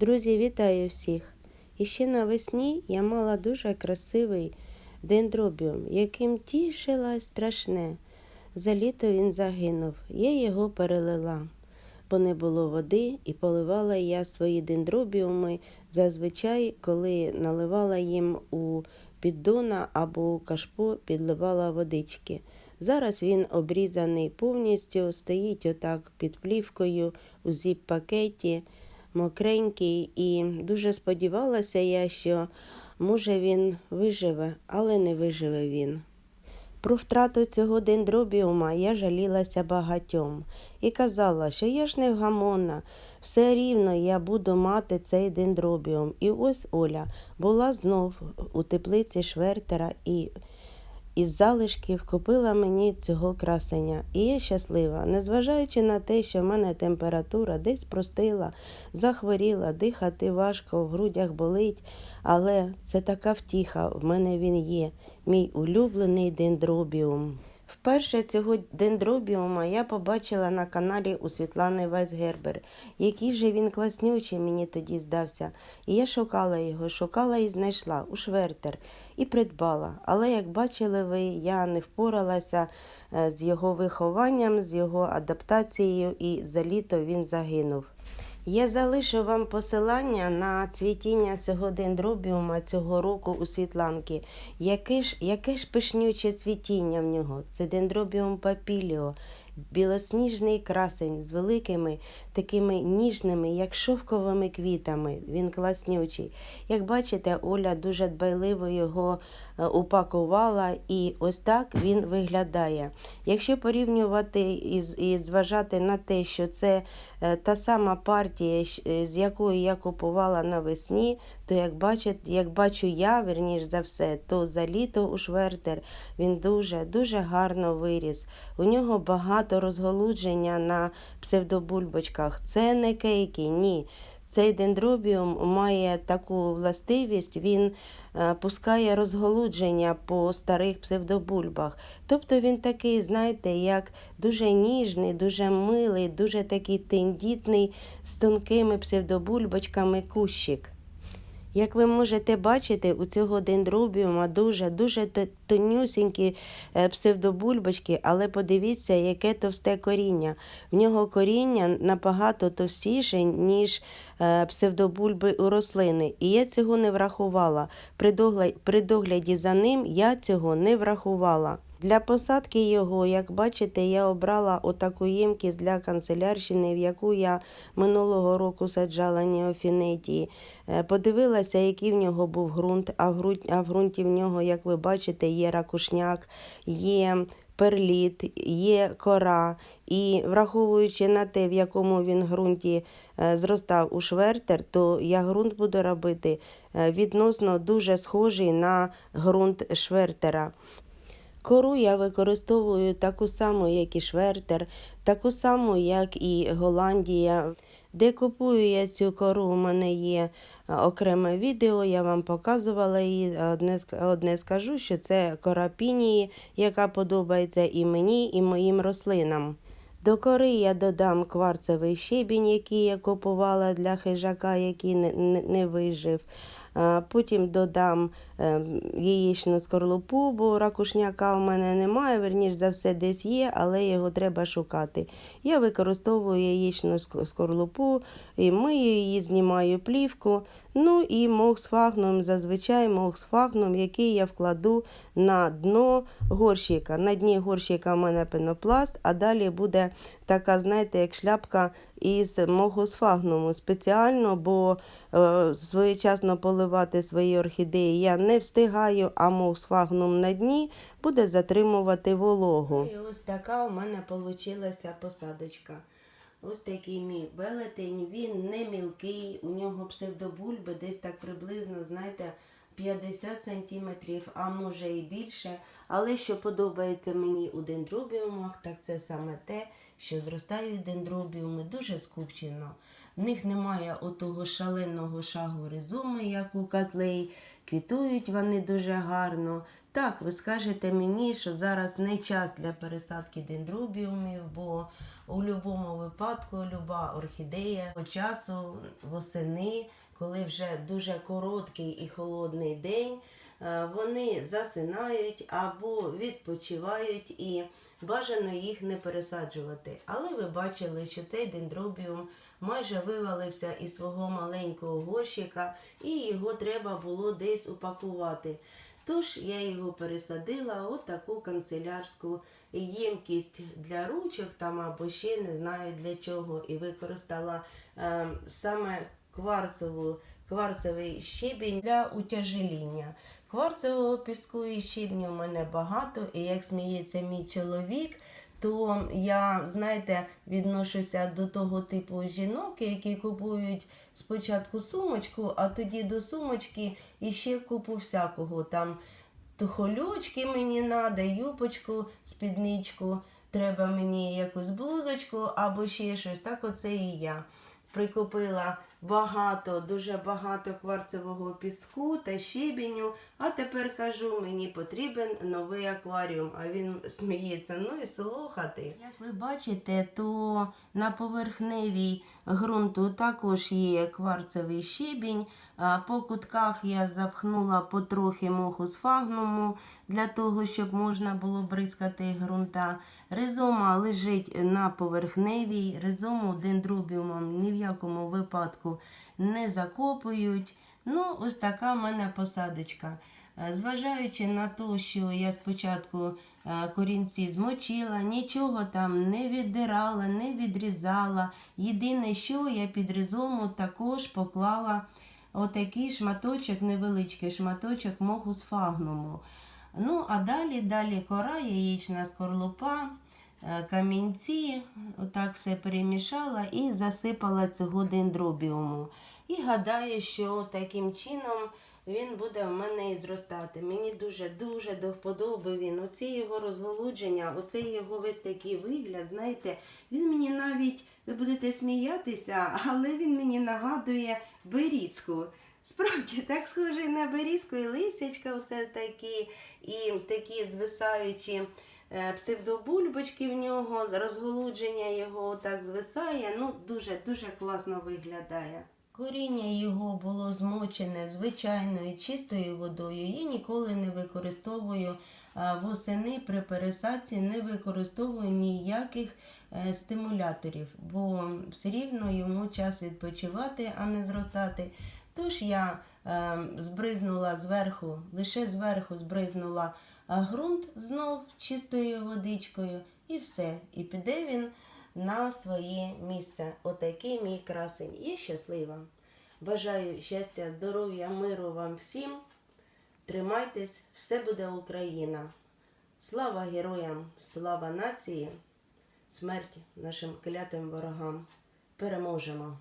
Друзі, вітаю всіх! І ще навесні я мала дуже красивий дендробіум, яким тішилась страшне. За літо він загинув. Я його перелила, бо не було води, і поливала я свої дендробіуми зазвичай, коли наливала їм у піддона або у кашпо підливала водички. Зараз він обрізаний повністю, стоїть отак під плівкою у зіп-пакеті мокренький, і дуже сподівалася я, що може він виживе, але не виживе він. Про втрату цього дендробіума я жалілася багатьом і казала, що я ж невгамонна, все рівно я буду мати цей дендробіум. І ось Оля була знов у теплиці Швертера і із залишків купила мені цього красення. І я щаслива, незважаючи на те, що в мене температура десь простила, захворіла, дихати важко, в грудях болить, але це така втіха, в мене він є, мій улюблений дендробіум. Вперше цього дендробіума я побачила на каналі у Світлани Вайсгербер. Який же він класнючий мені тоді здався. І я шукала його, шукала і знайшла у Швертер і придбала. Але, як бачили ви, я не впоралася е, з його вихованням, з його адаптацією, і за літо він загинув. Я залишу вам посилання на цвітіння цього дендробіума цього року у Світланки. Яке ж, яке ж пишнюче цвітіння в нього? Це дендробіум папіліо, білосніжний красень з великими такими ніжними, як шовковими квітами. Він класнючий. Як бачите, Оля дуже дбайливо його е, упакувала, і ось так він виглядає. Якщо порівнювати і зважати на те, що це е, та сама партія, е, з якої я купувала навесні, то як бачите, як бачу я, верніш за все, то за літо у Швертер він дуже дуже гарно виріс. У нього багато розголудження на псевдобульбочках. Це не кейки, ні. Цей дендробіум має таку властивість, він е, пускає розголудження по старих псевдобульбах. Тобто він такий, знаєте, як дуже ніжний, дуже милий, дуже такий тендітний з тонкими псевдобульбочками кущик. Як ви можете бачити, у цього дендробіума дуже-дуже тонюсінькі е, псевдобульбочки, але подивіться, яке товсте коріння. В нього коріння набагато товстіше, ніж е, псевдобульби у рослини. І я цього не врахувала. При догляді за ним я цього не врахувала. Для посадки його, як бачите, я обрала отаку ємкість для канцелярщини, в яку я минулого року саджала неофінетії. Е, Подивилася, який в нього був ґрунт, а в, ґрунті в нього, як ви бачите, є ракушняк, є перліт, є кора. І враховуючи на те, в якому він ґрунті е, зростав у швертер, то я ґрунт буду робити е, відносно дуже схожий на ґрунт швертера. Кору я використовую таку саму, як і швертер, таку саму, як і Голландія. Де купую я цю кору, у мене є е, окреме відео, я вам показувала її. Одне, одне скажу, що це кора пінії, яка подобається і мені, і моїм рослинам. До кори я додам кварцевий щебінь, який я купувала для хижака, який не, не, не вижив. Потім додам е, яєчну скорлупу, бо ракушняка у мене немає, верніш за все десь є, але його треба шукати. Я використовую яєчну ск- скорлупу, і мию її, знімаю плівку. Ну і мох з фагном, зазвичай мох з фагном, який я вкладу на дно горщика. На дні горщика в мене пенопласт, а далі буде така, знаєте, як шляпка із моху з фагнуму спеціально, бо е, своєчасно поливати свої орхідеї я не встигаю, а мох з фагнум на дні буде затримувати вологу. І ось така у мене вийшла посадочка. Ось такий мій велетень, він не мілкий, у нього псевдобульби десь так приблизно, знаєте, 50 сантиметрів, а може і більше. Але що подобається мені у дендробіумах, так це саме те, що зростають дендробіуми дуже скупчено. В них немає отого шаленого шагу ризоми, як у котлей. Квітують вони дуже гарно. Так, ви скажете мені, що зараз не час для пересадки дендробіумів, бо у будь-якому випадку люба орхідея по часу восени, коли вже дуже короткий і холодний день, е, вони засинають або відпочивають і бажано їх не пересаджувати. Але ви бачили, що цей дендробіум майже вивалився із свого маленького горщика, і його треба було десь упакувати. Тож я його пересадила у таку канцелярську ємкість для ручок там або ще не знаю для чого. І використала е, саме кварцову, кварцевий щебінь для утяжеління. Кварцевого піску і щебню в мене багато, і як сміється мій чоловік, то я, знаєте, відношуся до того типу жінок, які купують спочатку сумочку, а тоді до сумочки і ще купу всякого. Там тухолючки мені надо, юбочку, спідничку, треба мені якусь блузочку або ще щось. Так оце і я. Прикупила багато, дуже багато кварцевого піску та щебеню. А тепер кажу, мені потрібен новий акваріум. А він сміється, ну і слухати. Як ви бачите, то на поверхневій ґрунту також є кварцевий щебінь. По кутках я запхнула потрохи моху з фагнуму для того, щоб можна було бризкати ґрунта. Ризома лежить на поверхневій, ризому дендробіумом ні в якому випадку не закопують. Ну, ось така в мене посадочка. Зважаючи на те, що я спочатку корінці змочила, нічого там не віддирала, не відрізала. Єдине, що я під ризому також поклала отакий шматочок, невеличкий шматочок моху фагнуму. Ну, а далі, далі кора, яєчна скорлупа, е, камінці, отак все перемішала і засипала цього дендробіуму. І гадаю, що таким чином він буде в мене і зростати. Мені дуже-дуже до вподоби він. Оці його розголудження, оцей його весь такий вигляд, знаєте, він мені навіть, ви будете сміятися, але він мені нагадує берізку. Справді, так схожий на берізку, і лисячка, оце такі, і такі звисаючі е, псевдобульбочки в нього, розголудження його так звисає. Ну, дуже-дуже класно виглядає. Коріння його було змочене звичайною чистою водою. Я ніколи не використовую восени при пересадці, не використовую ніяких е, стимуляторів, бо все рівно йому час відпочивати, а не зростати. Тож я е, збризнула зверху, лише зверху збризнула а, ґрунт знов чистою водичкою і все. І піде він на своє місце. Отакий мій красень. І щаслива. Бажаю щастя, здоров'я, миру вам всім. Тримайтесь, все буде Україна. Слава героям, слава нації, смерть нашим клятим ворогам. Переможемо!